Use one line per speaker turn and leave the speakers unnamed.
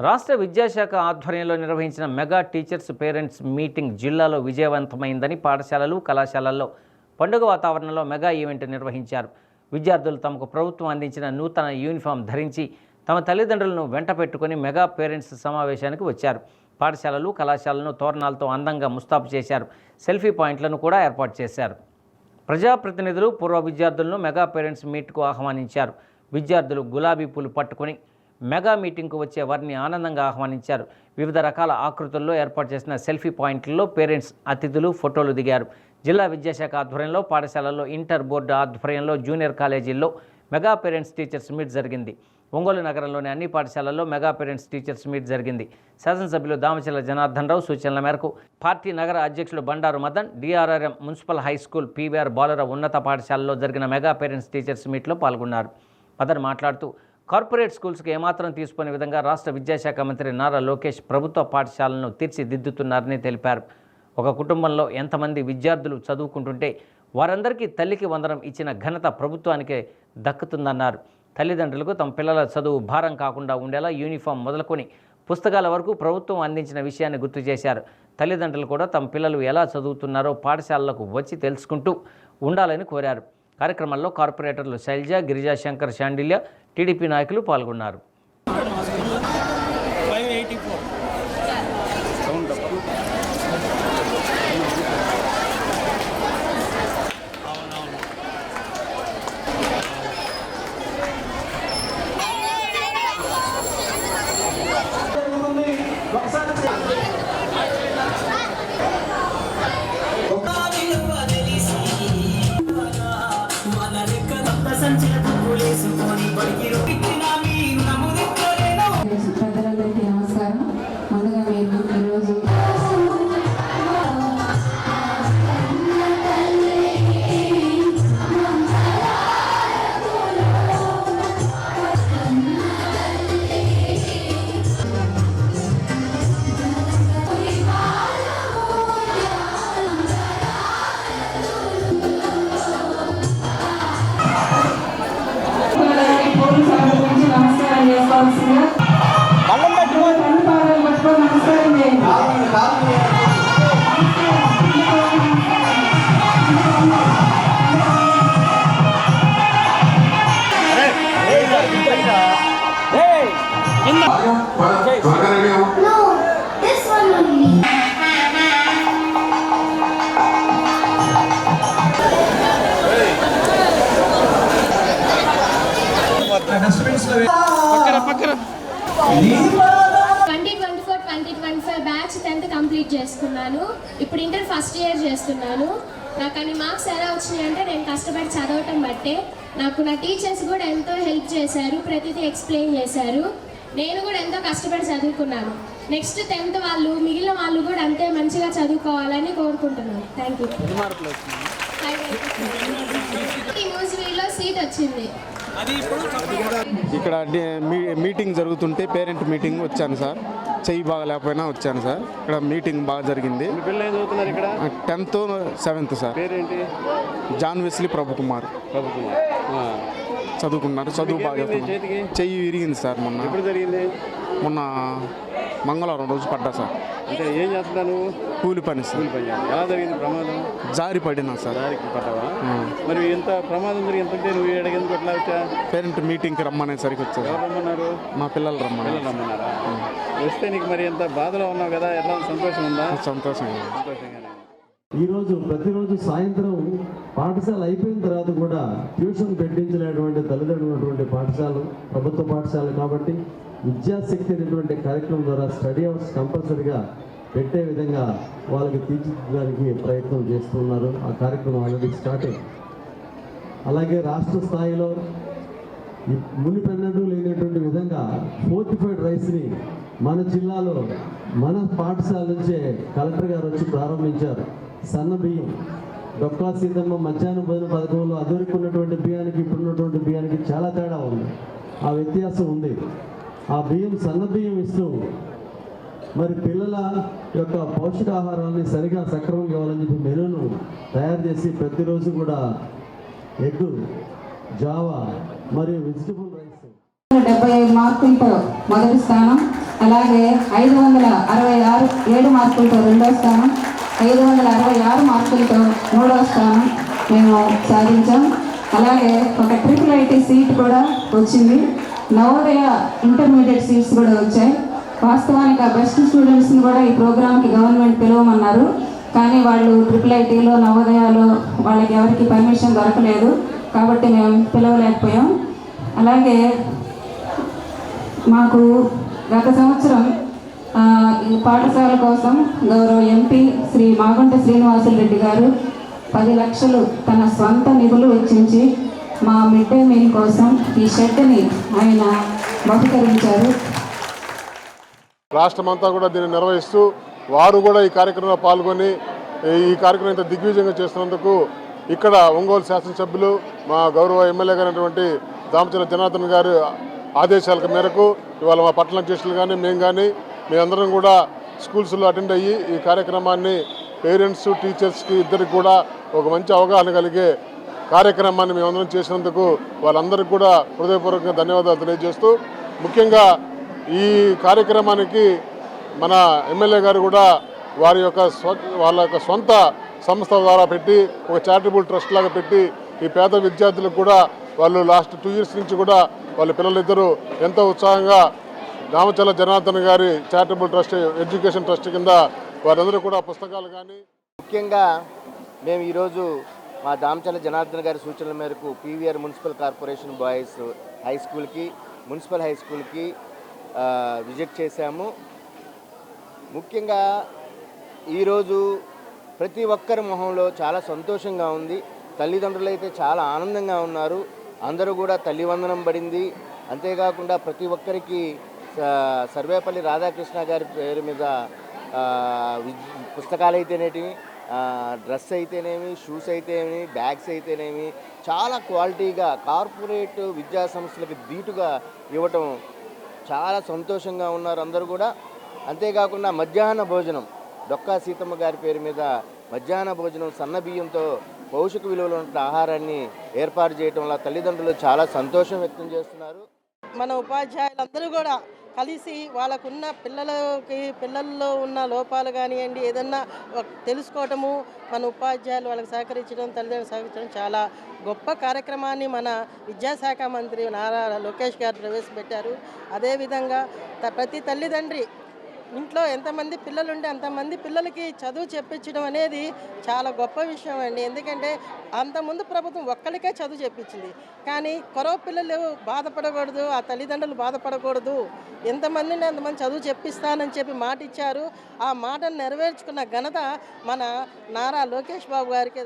రాష్ట్ర విద్యాశాఖ ఆధ్వర్యంలో నిర్వహించిన మెగా టీచర్స్ పేరెంట్స్ మీటింగ్ జిల్లాలో విజయవంతమైందని పాఠశాలలు కళాశాలల్లో పండుగ వాతావరణంలో మెగా ఈవెంట్ నిర్వహించారు. విద్యార్థులు తమకు ప్రభుత్వం అందించిన నూతన యూనిఫామ్ ధరించి తమ తల్లిదండ్రులను వెంట పెట్టుకుని మెగా పేరెంట్స్ సమావేశానికి వచ్చారు. పాఠశాలలు కళాశాలను తోరణాలతో అందంగా ముస్తాబు చేశారు. సెల్ఫీ పాయింట్లను కూడా ఏర్పాటు చేశారు. ప్రజాప్రతినిధులు పూర్వ విద్యార్థులను మెగా పేరెంట్స్ మీట్కు ఆహ్వానించారు. విద్యార్థులు గులాబీ పూలు పట్టుకొని మెగా మీటింగ్కు వచ్చే వారిని ఆనందంగా ఆహ్వానించారు. వివిధ రకాల ఆకృతుల్లో ఏర్పాటు చేసిన సెల్ఫీ పాయింట్లలో పేరెంట్స్ అతిథులు ఫోటోలు దిగారు. జిల్లా విద్యాశాఖ ఆధ్వర్యంలో పాఠశాలల్లో ఇంటర్ బోర్డు ఆధ్వర్యంలో జూనియర్ కాలేజీల్లో మెగా పేరెంట్స్ టీచర్స్ మీట్ జరిగింది. ఒంగోలు నగరంలోని అన్ని పాఠశాలల్లో మెగా పేరెంట్స్ టీచర్స్ మీట్ జరిగింది. శాసనసభ్యులు దామచల జనార్దన్ రావు సూచనల మేరకు పార్టీ నగర అధ్యక్షుడు Bandaru Madan DRRM municipal high school PVR బాలుర ఉన్నత పాఠశాలలో జరిగిన మెగా పేరెంట్స్ టీచర్స్ మీట్లో పాల్గొన్నారు. మదన్ మాట్లాడుతూ కార్పొరేట్ స్కూల్స్కు ఏమాత్రం తీసుకునే విధంగా రాష్ట్ర విద్యాశాఖ మంత్రి నారా లోకేష్ ప్రభుత్వ పాఠశాలను తీర్చిదిద్దుతున్నారని తెలిపారు. ఒక కుటుంబంలో ఎంతమంది విద్యార్థులు చదువుకుంటుంటే వారందరికీ తల్లికి వందనం ఇచ్చిన ఘనత ప్రభుత్వానికే దక్కుతుందన్నారు. తల్లిదండ్రులకు తమ పిల్లల చదువు భారం కాకుండా ఉండేలా యూనిఫామ్ మొదలుకొని పుస్తకాల వరకు ప్రభుత్వం అందించిన విషయాన్ని గుర్తు చేశారు. తల్లిదండ్రులు కూడా తమ పిల్లలు ఎలా చదువుతున్నారో పాఠశాలలకు వచ్చి తెలుసుకుంటూ ఉండాలని కోరారు. కార్యక్రమంలో కార్పొరేటర్లు శైలజ గిరిజా శంకర్ శాండిల్య టీడీపీ నాయకులు పాల్గొన్నారు.
నమస్కారం చేయండి
టెన్త్ కంప్లీట్ చేసుకున్నాను. ఇప్పుడు ఇంటర్ ఫస్ట్ ఇయర్ చేస్తున్నాను. నాకు అన్ని మార్క్స్ ఎలా వచ్చినాయి అంటే నేను కష్టపడి చదవటం బట్టే నాకు నా టీచర్స్ కూడా ఎంతో హెల్ప్ చేశారు ప్రతిదీ ఎక్స్ప్లెయిన్ చేశారు. నేను కూడా ఎంతో కష్టపడి చదువుకున్నాను. నెక్స్ట్ టెన్త్ వాళ్ళు మిగిలిన వాళ్ళు కూడా అంతే మంచిగా చదువుకోవాలని కోరుకుంటున్నాను థ్యాంక్ యూ సీట్ వచ్చింది.
అది ఇప్పుడు
ఇక్కడ మీటింగ్ జరుగుతుంటే పేరెంట్ మీటింగ్ వచ్చాను సార్. చెయ్యి బాగా లేకపోయినా వచ్చాను సార్. ఇక్కడ మీటింగ్ బాగా జరిగింది.
మీ పిల్లలు ఏం చదువుతున్నారు ఇక్కడ?
Tenth seventh sir.
పేరేంటి?
John Wesley Prabhu Kumar. చదువుకున్నారు. చదువు బాగా? చెయ్యి విరిగింది సార్ మొన్న.
ఎప్పుడు జరిగింది?
మొన్న మంగళవారం రోజు పడ్డా సార్.
అంటే ఏం చేస్తున్నావు నువ్వు
కూలి పని సార్.
కూలి పని చేయాలి. ఎలా జరిగింది ప్రమాదం?
జారి పడినా సార్.
దారికి పడ్డావా. మరి ఎంత ప్రమాదం జరిగి ఎంత ఉంటే నువ్వు ఎడగెందుకు ఎట్లా వచ్చా
పేరెంట్ మీటింగ్కి రమ్మనేసరికి వచ్చారు.
ఎవరు రమ్మన్నారు?
మా పిల్లలు రమ్మని
పిల్లలు రమ్మన్నారా? వస్తే నీకు మరి ఎంత బాధలో ఉన్నావు కదా? ఎట్లా? సంతోషం ఉందా?
సంతోషంగా ఉంది.
ఉంది.
ఈరోజు ప్రతిరోజు సాయంత్రం పాఠశాల అయిపోయిన తర్వాత కూడా ట్యూషన్ పెట్టించలేటువంటి తల్లిదండ్రులటువంటి పాఠశాలలు ప్రభుత్వ పాఠశాలలు కాబట్టి విద్యాశక్తి అనేటువంటి కార్యక్రమం ద్వారా స్టడీ అవర్స్ కంపల్సరిగా పెట్టే విధంగా వాళ్ళకి తీర్చిదిద్దడానికి ప్రయత్నం చేస్తున్నారు. ఆ కార్యక్రమం ఆల్రెడీ స్టార్ట్ అయింది. అలాగే రాష్ట్ర స్థాయిలో మునిపెన్నడూ లేనటువంటి విధంగా ఫోర్టిఫైడ్ రైస్ని మన జిల్లాలో మన పాఠశాల నుంచే కలెక్టర్ గారు వచ్చి ప్రారంభించారు. సన్న బియ్యం. డొక్కా సీతమ్మ మధ్యాహ్న భోజన పథకంలో అదివరకు ఉన్నటువంటి బియ్యానికి ఇప్పుడున్నటువంటి బియ్యానికి చాలా తేడా ఉంది. ఆ వ్యత్యాసం ఉంది. ఆ బియ్యం సన్న బియ్యం ఇస్తూ మరి పిల్లల యొక్క పౌష్టికాహారాన్ని సరిగా సక్రమంగా ఇవ్వాలని చెప్పి మెనూను తయారు చేసి ప్రతిరోజు కూడా ఎగ్ జావా మరియు వెజిటబుల్ రైస్.
డెబ్బై ఐదు మార్కులతో మొదటి స్థానం అలాగే ఐదు వందల అరవై ఆరు ఏడు మార్కులతో రెండో స్థానం ఐదు వందల అరవై ఆరు మార్కులతో మూడో స్థానం మేము సాధించాం. అలాగే ఒక ట్రిపుల్ ఐటీ సీట్ కూడా వచ్చింది. నవోదయ ఇంటర్మీడియట్ సీట్స్ కూడా వచ్చాయి. వాస్తవానికి ఆ బెస్ట్ స్టూడెంట్స్ని కూడా ఈ ప్రోగ్రామ్కి గవర్నమెంట్ పిలవమన్నారు. కానీ వాళ్ళు ట్రిపుల్ ఐటీలో నవోదయాలో వాళ్ళకి ఎవరికి పర్మిషన్ దొరకలేదు. కాబట్టి మేము పిలవలేకపోయాం. అలాగే మాకు గత సంవత్సరం పాఠశాల కోసం గౌరవ ఎంపీ శ్రీ మాగుంట శ్రీనివాసులు రెడ్డి గారు పది లక్షలు తన స్వంత నిధులు వెచ్చించి మా మిడ్ డే మీల్ కోసం ఈ షెడ్ని ఆయన బహుకరించారు.
రాష్ట్రమంతా కూడా దీన్ని నిర్వహిస్తూ వారు కూడా ఈ కార్యక్రమంలో పాల్గొని ఈ కార్యక్రమం ఇంత దిగ్విజయంగా చేస్తున్నందుకు ఇక్కడ ఒంగోలు శాసనసభ్యులు మా గౌరవ ఎమ్మెల్యే గారైనటువంటి దామచల జనార్దన్ గారి ఆదేశాల మేరకు ఇవాళ మా పట్టణ అధ్యక్షులు కానీ మేము కానీ మేమందరం కూడా స్కూల్స్లో అటెండ్ అయ్యి ఈ కార్యక్రమాన్ని పేరెంట్స్ టీచర్స్కి ఇద్దరికి కూడా ఒక మంచి అవగాహన కలిగే కార్యక్రమాన్ని మేమందరం చేసినందుకు వాళ్ళందరికీ కూడా హృదయపూర్వకంగా ధన్యవాదాలు తెలియజేస్తూ ముఖ్యంగా ఈ కార్యక్రమానికి మన ఎమ్మెల్యే గారు కూడా వారి యొక్క వాళ్ళ యొక్క సొంత సంస్థ ద్వారా పెట్టి ఒక చారిటబుల్ ట్రస్ట్ లాగా పెట్టి ఈ పేద విద్యార్థులకు కూడా వాళ్ళు లాస్ట్ టూ ఇయర్స్ నుంచి కూడా వాళ్ళ పిల్లలిద్దరూ ఎంతో ఉత్సాహంగా దామచల జనార్దన్ గారి చారిటబుల్ ట్రస్ట్ ఎడ్యుకేషన్ ట్రస్ట్ కింద వారందరూ కూడా పుస్తకాలు కానీ
ముఖ్యంగా మేము ఈరోజు మా దామచల జనార్దన్ గారి సూచనల మేరకు PVR municipal corporation boys high స్కూల్కి మున్సిపల్ హై స్కూల్కి విజిట్ చేశాము. ముఖ్యంగా ఈరోజు ప్రతి ఒక్కరి మొహంలో చాలా సంతోషంగా ఉంది. తల్లిదండ్రులు అయితే చాలా ఆనందంగా ఉన్నారు. అందరూ కూడా తల్లివందనం పడింది. అంతేకాకుండా ప్రతి ఒక్కరికి సర్వేపల్లి రాధాకృష్ణ గారి పేరు మీద పుస్తకాలు అయితేనేటివి డ్రెస్ అయితేనేమి షూస్ అయితేనేమి బ్యాగ్స్ అయితేనేమి చాలా క్వాలిటీగా కార్పొరేట్ విద్యా సంస్థలకు ధీటుగా ఇవ్వటం చాలా సంతోషంగా ఉన్నారు అందరూ కూడా. అంతేకాకుండా మధ్యాహ్న భోజనం డొక్కా సీతమ్మ గారి పేరు మీద మధ్యాహ్న భోజనం సన్న బియ్యంతో పౌషక విలువలు ఉన్న ఆహారాన్ని ఏర్పాటు చేయటం వల్ల తల్లిదండ్రులు చాలా సంతోషం వ్యక్తం చేస్తున్నారు.
మన ఉపాధ్యాయులందరూ కూడా కలిసి వాళ్ళకున్న పిల్లలకి పిల్లల్లో ఉన్న లోపాలు కానివ్వండి ఏదన్నా తెలుసుకోవటము మన ఉపాధ్యాయులు వాళ్ళకి సహకరించడం తల్లిదండ్రులు సహకరించడం చాలా గొప్ప కార్యక్రమాన్ని మన విద్యాశాఖ మంత్రి నారా లోకేష్ గారు ప్రవేశపెట్టారు. అదేవిధంగా ప్రతి తల్లిదండ్రి ఇంట్లో ఎంతమంది పిల్లలు ఉంటే అంతమంది పిల్లలకి చదువు చెప్పించడం అనేది చాలా గొప్ప విషయం అండి. ఎందుకంటే అంతకుముందు ప్రభుత్వం ఒక్కరికే చదువు చెప్పించింది. కానీ కొరవ పిల్లలు బాధపడకూడదు ఆ తల్లిదండ్రులు బాధపడకూడదు. ఎంతమంది ఉంటే అంతమంది చదువు చెప్పిస్తానని చెప్పి మాట ఇచ్చారు ఆ మాటను నెరవేర్చుకున్న ఘనత మన నారా లోకేష్ బాబు గారికి